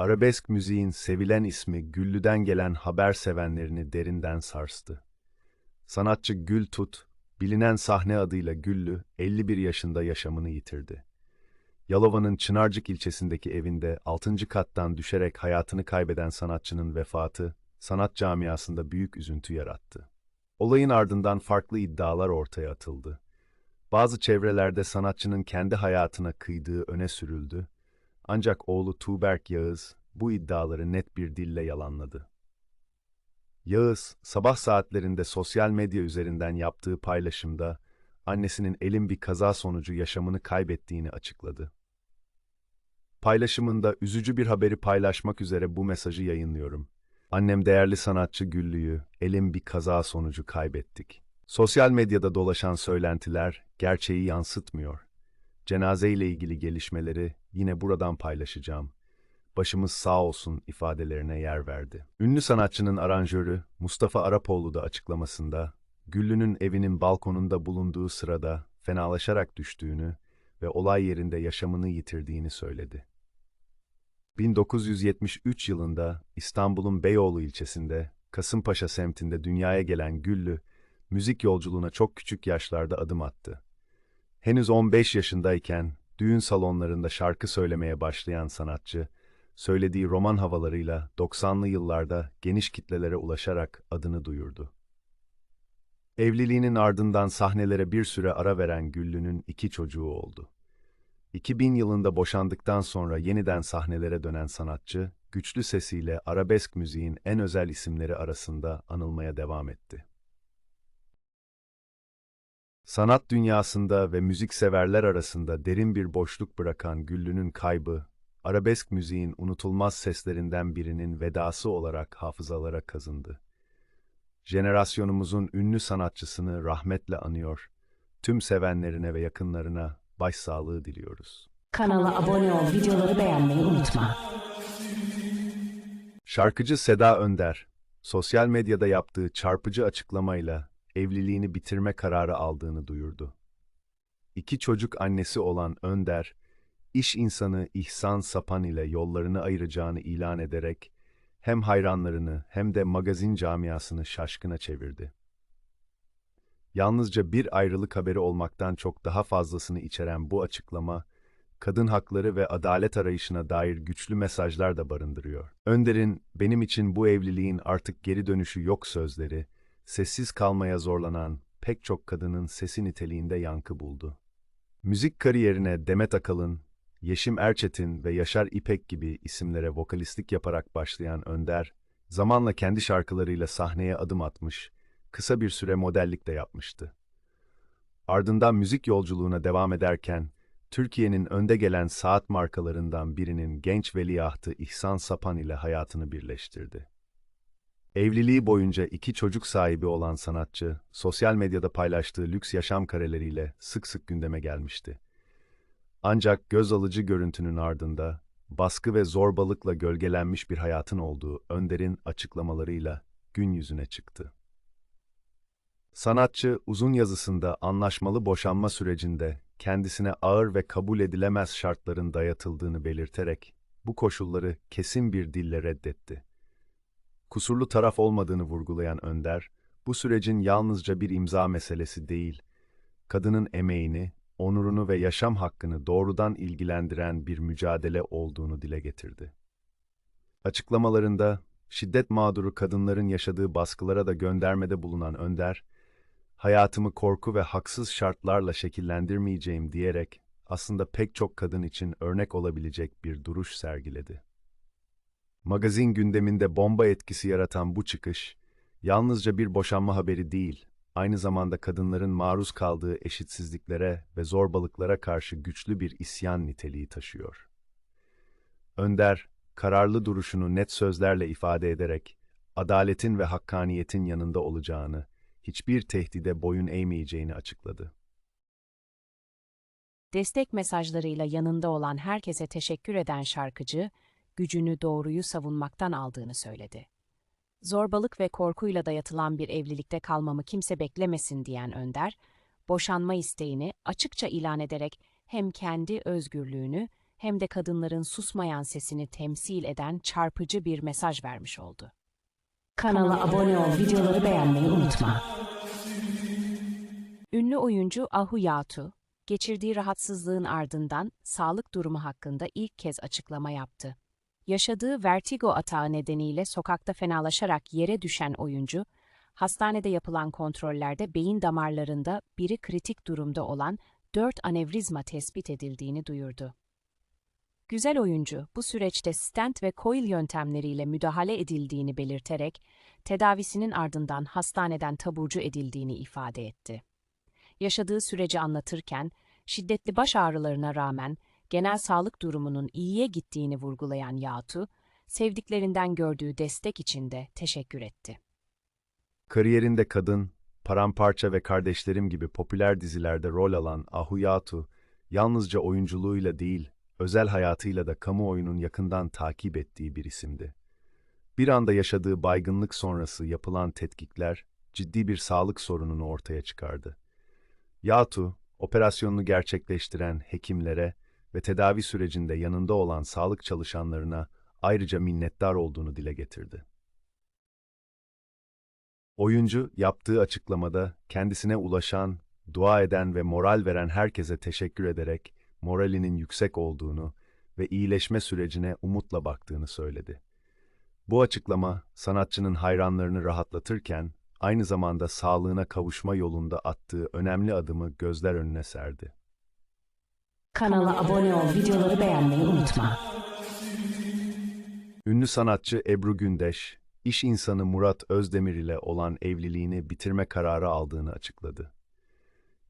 Arabesk müziğin sevilen ismi Güllü'den gelen haber sevenlerini derinden sarstı. Sanatçı Gül Tut, bilinen sahne adıyla Güllü, 51 yaşında yaşamını yitirdi. Yalova'nın Çınarcık ilçesindeki evinde 6. kattan düşerek hayatını kaybeden sanatçının vefatı, sanat camiasında büyük üzüntü yarattı. Olayın ardından farklı iddialar ortaya atıldı. Bazı çevrelerde sanatçının kendi hayatına kıydığı öne sürüldü, ancak oğlu Tuğberk Yağız bu iddiaları net bir dille yalanladı. Yağız, sabah saatlerinde sosyal medya üzerinden yaptığı paylaşımda annesinin elin bir kaza sonucu yaşamını kaybettiğini açıkladı. Paylaşımında üzücü bir haberi paylaşmak üzere bu mesajı yayınlıyorum. Annem değerli sanatçı Güllü'yü elin bir kaza sonucu kaybettik. Sosyal medyada dolaşan söylentiler gerçeği yansıtmıyor. Cenaze ile ilgili gelişmeleri yine buradan paylaşacağım. Başımız sağ olsun ifadelerine yer verdi. Ünlü sanatçının aranjörü Mustafa Arapoğlu da açıklamasında, Güllü'nün evinin balkonunda bulunduğu sırada fenalaşarak düştüğünü ve olay yerinde yaşamını yitirdiğini söyledi. 1973 yılında İstanbul'un Beyoğlu ilçesinde, Kasımpaşa semtinde dünyaya gelen Güllü, müzik yolculuğuna çok küçük yaşlarda adım attı. Henüz 15 yaşındayken düğün salonlarında şarkı söylemeye başlayan sanatçı, söylediği roman havalarıyla 90'lı yıllarda geniş kitlelere ulaşarak adını duyurdu. Evliliğinin ardından sahnelere bir süre ara veren Güllü'nün iki çocuğu oldu. 2000 yılında boşandıktan sonra yeniden sahnelere dönen sanatçı, güçlü sesiyle arabesk müziğin en özel isimleri arasında anılmaya devam etti. Sanat dünyasında ve müzik severler arasında derin bir boşluk bırakan Güllü'nün kaybı, arabesk müziğin unutulmaz seslerinden birinin vedası olarak hafızalara kazındı. Jenerasyonumuzun ünlü sanatçısını rahmetle anıyor, tüm sevenlerine ve yakınlarına başsağlığı diliyoruz. Kanala abone ol, videoları beğenmeyi unutma. Şarkıcı Seda Önder, sosyal medyada yaptığı çarpıcı açıklamayla evliliğini bitirme kararı aldığını duyurdu. İki çocuk annesi olan Önder, iş insanı İhsan Sapan ile yollarını ayıracağını ilan ederek hem hayranlarını hem de magazin camiasını şaşkına çevirdi. Yalnızca bir ayrılık haberi olmaktan çok daha fazlasını içeren bu açıklama, kadın hakları ve adalet arayışına dair güçlü mesajlar da barındırıyor. Önder'in benim için bu evliliğin artık geri dönüşü yok sözleri, sessiz kalmaya zorlanan pek çok kadının sesi niteliğinde yankı buldu. Müzik kariyerine Demet Akalın, Yeşim Erçetin ve Yaşar İpek gibi isimlere vokalistlik yaparak başlayan Önder, zamanla kendi şarkılarıyla sahneye adım atmış, kısa bir süre modellik de yapmıştı. Ardından müzik yolculuğuna devam ederken, Türkiye'nin önde gelen saat markalarından birinin genç veliahtı İhsan Sapan ile hayatını birleştirdi. Evliliği boyunca iki çocuk sahibi olan sanatçı, sosyal medyada paylaştığı lüks yaşam kareleriyle sık sık gündeme gelmişti. Ancak göz alıcı görüntünün ardında, baskı ve zorbalıkla gölgelenmiş bir hayatın olduğu Önder'in açıklamalarıyla gün yüzüne çıktı. Sanatçı, uzun yazısında anlaşmalı boşanma sürecinde kendisine ağır ve kabul edilemez şartların dayatıldığını belirterek, bu koşulları kesin bir dille reddetti kusurlu taraf olmadığını vurgulayan Önder, bu sürecin yalnızca bir imza meselesi değil, kadının emeğini, onurunu ve yaşam hakkını doğrudan ilgilendiren bir mücadele olduğunu dile getirdi. Açıklamalarında, şiddet mağduru kadınların yaşadığı baskılara da göndermede bulunan Önder, hayatımı korku ve haksız şartlarla şekillendirmeyeceğim diyerek aslında pek çok kadın için örnek olabilecek bir duruş sergiledi. Magazin gündeminde bomba etkisi yaratan bu çıkış, yalnızca bir boşanma haberi değil, aynı zamanda kadınların maruz kaldığı eşitsizliklere ve zorbalıklara karşı güçlü bir isyan niteliği taşıyor. Önder, kararlı duruşunu net sözlerle ifade ederek, adaletin ve hakkaniyetin yanında olacağını, hiçbir tehdide boyun eğmeyeceğini açıkladı. Destek mesajlarıyla yanında olan herkese teşekkür eden şarkıcı, gücünü doğruyu savunmaktan aldığını söyledi. Zorbalık ve korkuyla dayatılan bir evlilikte kalmamı kimse beklemesin diyen Önder, boşanma isteğini açıkça ilan ederek hem kendi özgürlüğünü hem de kadınların susmayan sesini temsil eden çarpıcı bir mesaj vermiş oldu. Kanala abone ol, videoları beğenmeyi unutma. Ünlü oyuncu Ahu Yatu, geçirdiği rahatsızlığın ardından sağlık durumu hakkında ilk kez açıklama yaptı. Yaşadığı vertigo atağı nedeniyle sokakta fenalaşarak yere düşen oyuncu, hastanede yapılan kontrollerde beyin damarlarında biri kritik durumda olan 4 anevrizma tespit edildiğini duyurdu. Güzel oyuncu bu süreçte stent ve coil yöntemleriyle müdahale edildiğini belirterek tedavisinin ardından hastaneden taburcu edildiğini ifade etti. Yaşadığı süreci anlatırken şiddetli baş ağrılarına rağmen genel sağlık durumunun iyiye gittiğini vurgulayan Yatu, sevdiklerinden gördüğü destek için de teşekkür etti. Kariyerinde Kadın, Paramparça ve Kardeşlerim gibi popüler dizilerde rol alan Ahu Yatu, yalnızca oyunculuğuyla değil, özel hayatıyla da kamuoyunun yakından takip ettiği bir isimdi. Bir anda yaşadığı baygınlık sonrası yapılan tetkikler, ciddi bir sağlık sorununu ortaya çıkardı. Yatu, operasyonunu gerçekleştiren hekimlere ve tedavi sürecinde yanında olan sağlık çalışanlarına ayrıca minnettar olduğunu dile getirdi. Oyuncu yaptığı açıklamada kendisine ulaşan, dua eden ve moral veren herkese teşekkür ederek moralinin yüksek olduğunu ve iyileşme sürecine umutla baktığını söyledi. Bu açıklama sanatçının hayranlarını rahatlatırken aynı zamanda sağlığına kavuşma yolunda attığı önemli adımı gözler önüne serdi. Kanala abone ol, videoları beğenmeyi unutma. Ünlü sanatçı Ebru Gündeş, iş insanı Murat Özdemir ile olan evliliğini bitirme kararı aldığını açıkladı.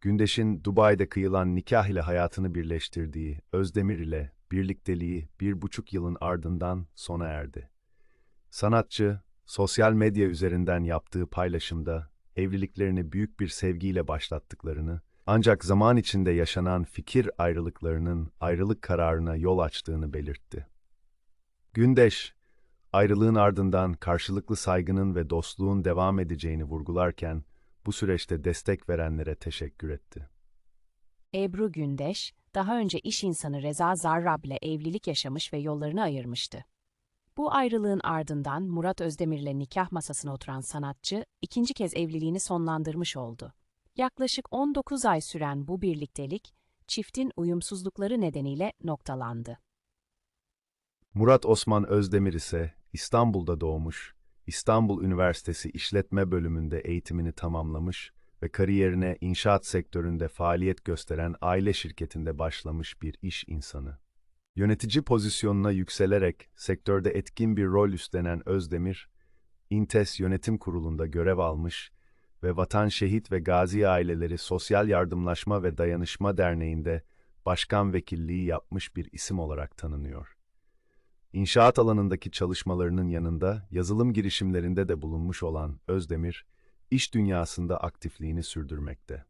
Gündeş'in Dubai'de kıyılan nikah ile hayatını birleştirdiği Özdemir ile birlikteliği bir buçuk yılın ardından sona erdi. Sanatçı, sosyal medya üzerinden yaptığı paylaşımda evliliklerini büyük bir sevgiyle başlattıklarını, ancak zaman içinde yaşanan fikir ayrılıklarının ayrılık kararına yol açtığını belirtti. Gündeş, ayrılığın ardından karşılıklı saygının ve dostluğun devam edeceğini vurgularken, bu süreçte destek verenlere teşekkür etti. Ebru Gündeş, daha önce iş insanı Reza Zarrab ile evlilik yaşamış ve yollarını ayırmıştı. Bu ayrılığın ardından Murat Özdemir'le nikah masasına oturan sanatçı, ikinci kez evliliğini sonlandırmış oldu. Yaklaşık 19 ay süren bu birliktelik, çiftin uyumsuzlukları nedeniyle noktalandı. Murat Osman Özdemir ise İstanbul'da doğmuş, İstanbul Üniversitesi İşletme Bölümünde eğitimini tamamlamış ve kariyerine inşaat sektöründe faaliyet gösteren aile şirketinde başlamış bir iş insanı. Yönetici pozisyonuna yükselerek sektörde etkin bir rol üstlenen Özdemir, İntes Yönetim Kurulu'nda görev almış ve Vatan Şehit ve Gazi Aileleri Sosyal Yardımlaşma ve Dayanışma Derneği'nde başkan vekilliği yapmış bir isim olarak tanınıyor. İnşaat alanındaki çalışmalarının yanında yazılım girişimlerinde de bulunmuş olan Özdemir, iş dünyasında aktifliğini sürdürmekte.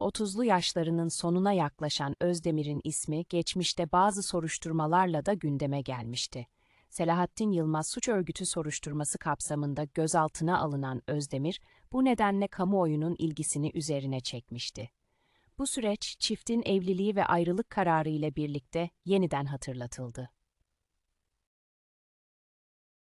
30'lu yaşlarının sonuna yaklaşan Özdemir'in ismi geçmişte bazı soruşturmalarla da gündeme gelmişti. Selahattin Yılmaz suç örgütü soruşturması kapsamında gözaltına alınan Özdemir, bu nedenle kamuoyunun ilgisini üzerine çekmişti. Bu süreç çiftin evliliği ve ayrılık kararı ile birlikte yeniden hatırlatıldı.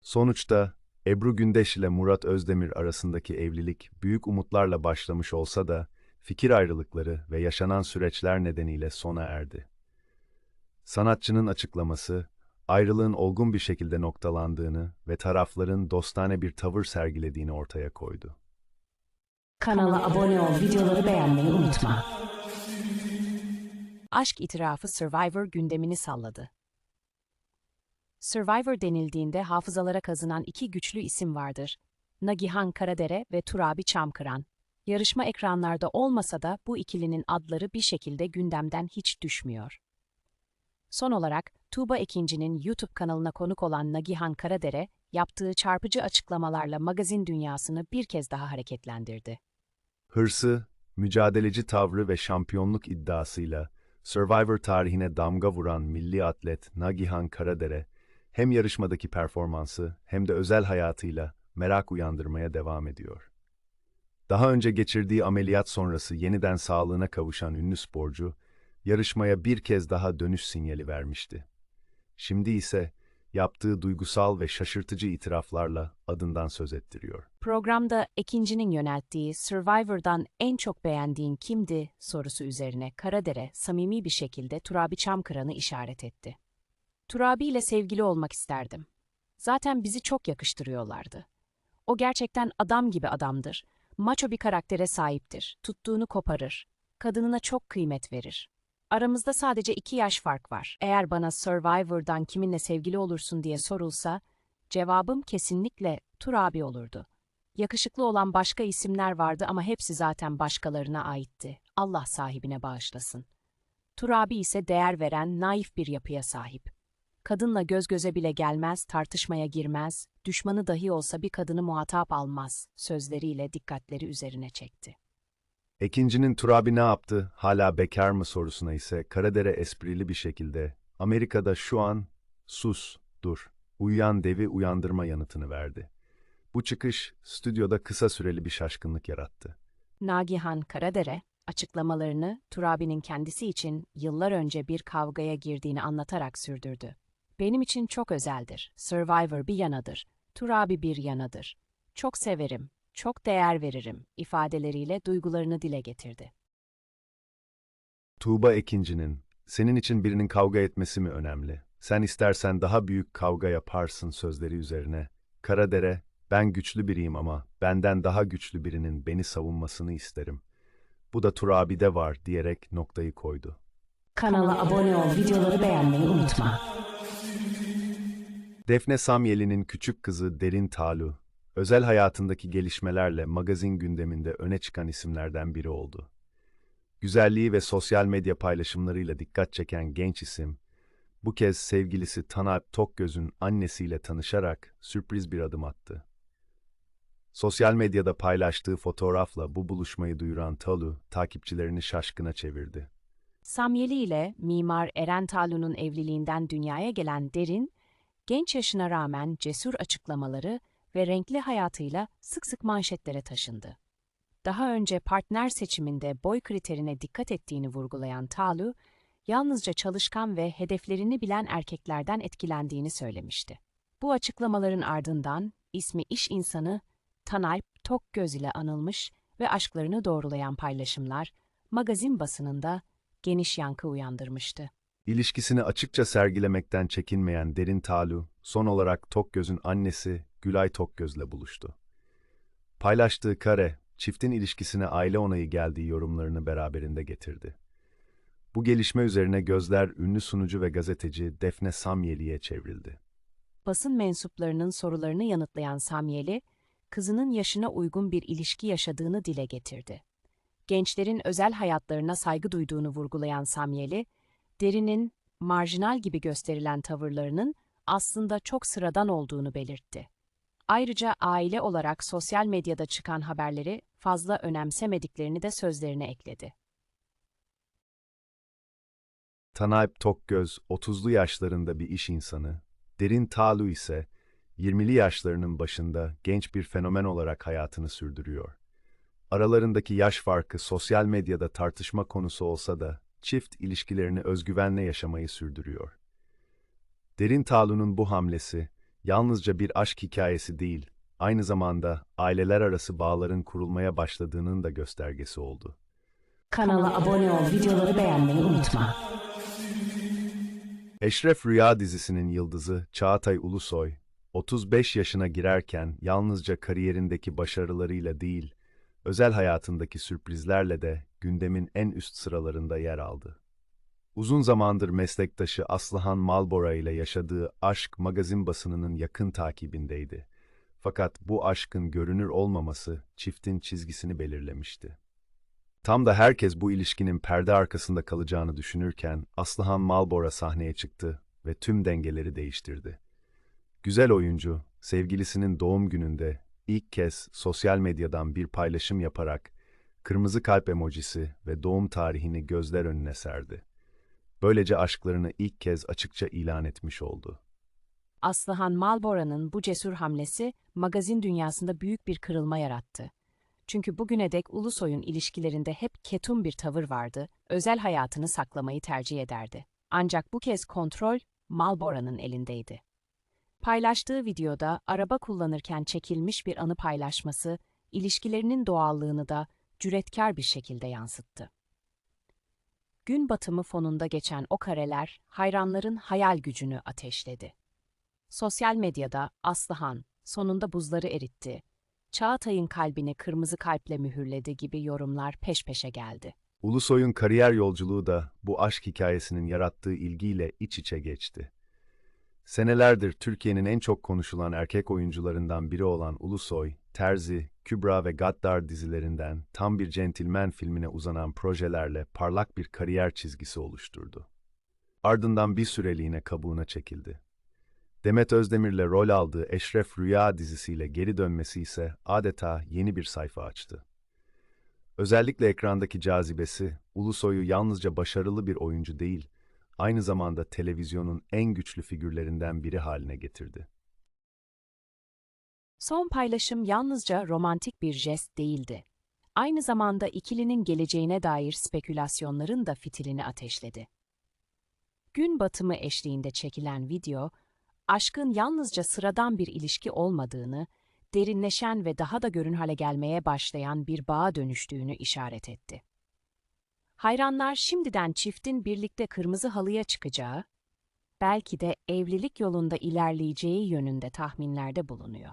Sonuçta Ebru Gündeş ile Murat Özdemir arasındaki evlilik büyük umutlarla başlamış olsa da fikir ayrılıkları ve yaşanan süreçler nedeniyle sona erdi. Sanatçının açıklaması, ayrılığın olgun bir şekilde noktalandığını ve tarafların dostane bir tavır sergilediğini ortaya koydu. Kanala abone ol, videoları beğenmeyi unutma. Aşk itirafı Survivor gündemini salladı. Survivor denildiğinde hafızalara kazınan iki güçlü isim vardır. Nagihan Karadere ve Turabi Çamkıran. Yarışma ekranlarda olmasa da bu ikilinin adları bir şekilde gündemden hiç düşmüyor. Son olarak Tuğba Ekinci'nin YouTube kanalına konuk olan Nagihan Karadere, yaptığı çarpıcı açıklamalarla magazin dünyasını bir kez daha hareketlendirdi. Hırsı, mücadeleci tavrı ve şampiyonluk iddiasıyla Survivor tarihine damga vuran milli atlet Nagihan Karadere, hem yarışmadaki performansı hem de özel hayatıyla merak uyandırmaya devam ediyor. Daha önce geçirdiği ameliyat sonrası yeniden sağlığına kavuşan ünlü sporcu, yarışmaya bir kez daha dönüş sinyali vermişti. Şimdi ise yaptığı duygusal ve şaşırtıcı itiraflarla adından söz ettiriyor. Programda Ekinci'nin yönelttiği Survivor'dan en çok beğendiğin kimdi sorusu üzerine Karadere samimi bir şekilde Turabi Çamkıran'ı işaret etti. Turabi ile sevgili olmak isterdim. Zaten bizi çok yakıştırıyorlardı. O gerçekten adam gibi adamdır. Maço bir karaktere sahiptir. Tuttuğunu koparır. Kadınına çok kıymet verir. Aramızda sadece iki yaş fark var. Eğer bana Survivor'dan kiminle sevgili olursun diye sorulsa, cevabım kesinlikle Turabi olurdu. Yakışıklı olan başka isimler vardı ama hepsi zaten başkalarına aitti. Allah sahibine bağışlasın. Turabi ise değer veren, naif bir yapıya sahip. Kadınla göz göze bile gelmez, tartışmaya girmez, düşmanı dahi olsa bir kadını muhatap almaz sözleriyle dikkatleri üzerine çekti. Ekincinin Turabi ne yaptı, hala bekar mı sorusuna ise Karadere esprili bir şekilde Amerika'da şu an sus, dur, uyuyan devi uyandırma yanıtını verdi. Bu çıkış stüdyoda kısa süreli bir şaşkınlık yarattı. Nagihan Karadere, açıklamalarını Turabi'nin kendisi için yıllar önce bir kavgaya girdiğini anlatarak sürdürdü. Benim için çok özeldir. Survivor bir yanadır. Turabi bir yanadır. Çok severim, çok değer veririm ifadeleriyle duygularını dile getirdi. Tuğba Ekinci'nin, senin için birinin kavga etmesi mi önemli? Sen istersen daha büyük kavga yaparsın sözleri üzerine. Karadere, ben güçlü biriyim ama benden daha güçlü birinin beni savunmasını isterim. Bu da Turabi'de var diyerek noktayı koydu. Kanala abone ol, videoları beğenmeyi unutma. Defne Samyeli'nin küçük kızı Derin Talu, özel hayatındaki gelişmelerle magazin gündeminde öne çıkan isimlerden biri oldu. Güzelliği ve sosyal medya paylaşımlarıyla dikkat çeken genç isim, bu kez sevgilisi Tanalp Tokgöz'ün annesiyle tanışarak sürpriz bir adım attı. Sosyal medyada paylaştığı fotoğrafla bu buluşmayı duyuran Talu, takipçilerini şaşkına çevirdi. Samyeli ile mimar Eren Talu'nun evliliğinden dünyaya gelen Derin, genç yaşına rağmen cesur açıklamaları ve renkli hayatıyla sık sık manşetlere taşındı. Daha önce partner seçiminde boy kriterine dikkat ettiğini vurgulayan Talu, yalnızca çalışkan ve hedeflerini bilen erkeklerden etkilendiğini söylemişti. Bu açıklamaların ardından ismi iş insanı Tanalp Tokgöz ile anılmış ve aşklarını doğrulayan paylaşımlar magazin basınında geniş yankı uyandırmıştı. İlişkisini açıkça sergilemekten çekinmeyen Derin Talu, son olarak Tokgöz'ün annesi Gülay Tokgöz'le buluştu. Paylaştığı kare, çiftin ilişkisine aile onayı geldiği yorumlarını beraberinde getirdi. Bu gelişme üzerine gözler ünlü sunucu ve gazeteci Defne Samyeli'ye çevrildi. Basın mensuplarının sorularını yanıtlayan Samyeli, kızının yaşına uygun bir ilişki yaşadığını dile getirdi. Gençlerin özel hayatlarına saygı duyduğunu vurgulayan Samyeli, Derin'in marjinal gibi gösterilen tavırlarının aslında çok sıradan olduğunu belirtti. Ayrıca aile olarak sosyal medyada çıkan haberleri fazla önemsemediklerini de sözlerine ekledi. Tanalp Tokgöz 30'lu yaşlarında bir iş insanı, Derin Talu ise 20'li yaşlarının başında genç bir fenomen olarak hayatını sürdürüyor. Aralarındaki yaş farkı sosyal medyada tartışma konusu olsa da çift ilişkilerini özgüvenle yaşamayı sürdürüyor. Derin Talu'nun bu hamlesi yalnızca bir aşk hikayesi değil, aynı zamanda aileler arası bağların kurulmaya başladığının da göstergesi oldu. Kanala abone ol, videoları beğenmeyi unutma. Eşref Rüya dizisinin yıldızı Çağatay Ulusoy, 35 yaşına girerken yalnızca kariyerindeki başarılarıyla değil, özel hayatındaki sürprizlerle de gündemin en üst sıralarında yer aldı. Uzun zamandır meslektaşı Aslıhan Malbora ile yaşadığı aşk magazin basınının yakın takibindeydi. Fakat bu aşkın görünür olmaması çiftin çizgisini belirlemişti. Tam da herkes bu ilişkinin perde arkasında kalacağını düşünürken Aslıhan Malbora sahneye çıktı ve tüm dengeleri değiştirdi. Güzel oyuncu, sevgilisinin doğum gününde ilk kez sosyal medyadan bir paylaşım yaparak kırmızı kalp emojisi ve doğum tarihini gözler önüne serdi. Böylece aşklarını ilk kez açıkça ilan etmiş oldu. Aslıhan Malbora'nın bu cesur hamlesi magazin dünyasında büyük bir kırılma yarattı. Çünkü bugüne dek Ulusoy'un ilişkilerinde hep ketum bir tavır vardı, özel hayatını saklamayı tercih ederdi. Ancak bu kez kontrol Malbora'nın elindeydi. Paylaştığı videoda araba kullanırken çekilmiş bir anı paylaşması, ilişkilerinin doğallığını da cüretkar bir şekilde yansıttı. Gün batımı fonunda geçen o kareler hayranların hayal gücünü ateşledi. Sosyal medyada Aslıhan sonunda buzları eritti. Çağatay'ın kalbini kırmızı kalple mühürledi gibi yorumlar peş peşe geldi. Ulusoy'un kariyer yolculuğu da bu aşk hikayesinin yarattığı ilgiyle iç içe geçti. Senelerdir Türkiye'nin en çok konuşulan erkek oyuncularından biri olan Ulusoy, Terzi, Kübra ve Gaddar dizilerinden tam bir centilmen filmine uzanan projelerle parlak bir kariyer çizgisi oluşturdu. Ardından bir süreliğine kabuğuna çekildi. Demet Özdemir'le rol aldığı Eşref Rüya dizisiyle geri dönmesi ise adeta yeni bir sayfa açtı. Özellikle ekrandaki cazibesi, Ulusoy'u yalnızca başarılı bir oyuncu değil, aynı zamanda televizyonun en güçlü figürlerinden biri haline getirdi. Son paylaşım yalnızca romantik bir jest değildi. Aynı zamanda ikilinin geleceğine dair spekülasyonların da fitilini ateşledi. Gün batımı eşliğinde çekilen video, aşkın yalnızca sıradan bir ilişki olmadığını, derinleşen ve daha da görün hale gelmeye başlayan bir bağa dönüştüğünü işaret etti. Hayranlar şimdiden çiftin birlikte kırmızı halıya çıkacağı, belki de evlilik yolunda ilerleyeceği yönünde tahminlerde bulunuyor.